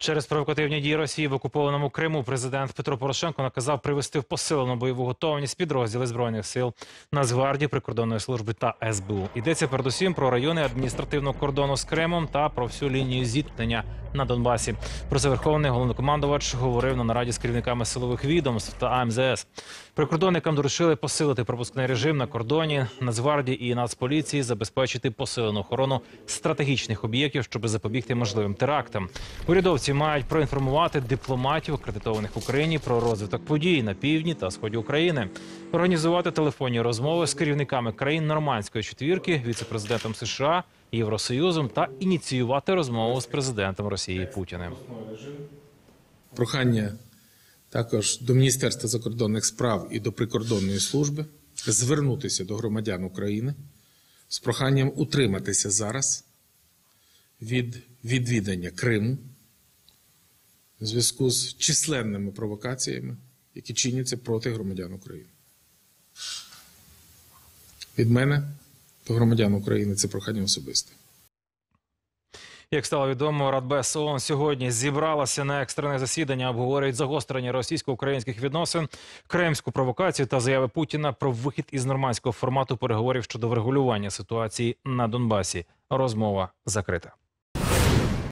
Через провокативні дії Росії в окупованому Криму президент Петро Порошенко наказав привести в посилену бойову готовність підрозділи збройних сил Нацгвардії, прикордонної служби та СБУ. Йдеться передусім про райони адміністративного кордону з Кримом та про всю лінію зіткнення на Донбасі. Про це верховний головнокомандувач говорив на нараді з керівниками силових відомств та АМЗС. Прикордонникам доручили посилити пропускний режим на кордоні Нацгвардії і Нацполіції, забезпечити посилену охорону стратегічних об'єктів, щоб запобігти можливим терактам. Урядовці мають проінформувати дипломатів, акредитованих в Україні, про розвиток подій на півдні та сході України, організувати телефонні розмови з керівниками країн нормандської четвірки, віцепрезидентом США, Євросоюзом та ініціювати розмову з президентом Росії Путіним. Прохання також до Міністерства закордонних справ і до прикордонної служби звернутися до громадян України з проханням утриматися зараз від відвідання Криму в зв'язку з численними провокаціями, які чиняться проти громадян України. Від мене до громадян України це прохання особисте. Як стало відомо, Радбез ООН сьогодні зібралася на екстрене засідання, обговорюють загострення російсько-українських відносин, кримську провокацію та заяви Путіна про вихід із нормандського формату переговорів щодо врегулювання ситуації на Донбасі. Розмова закрита.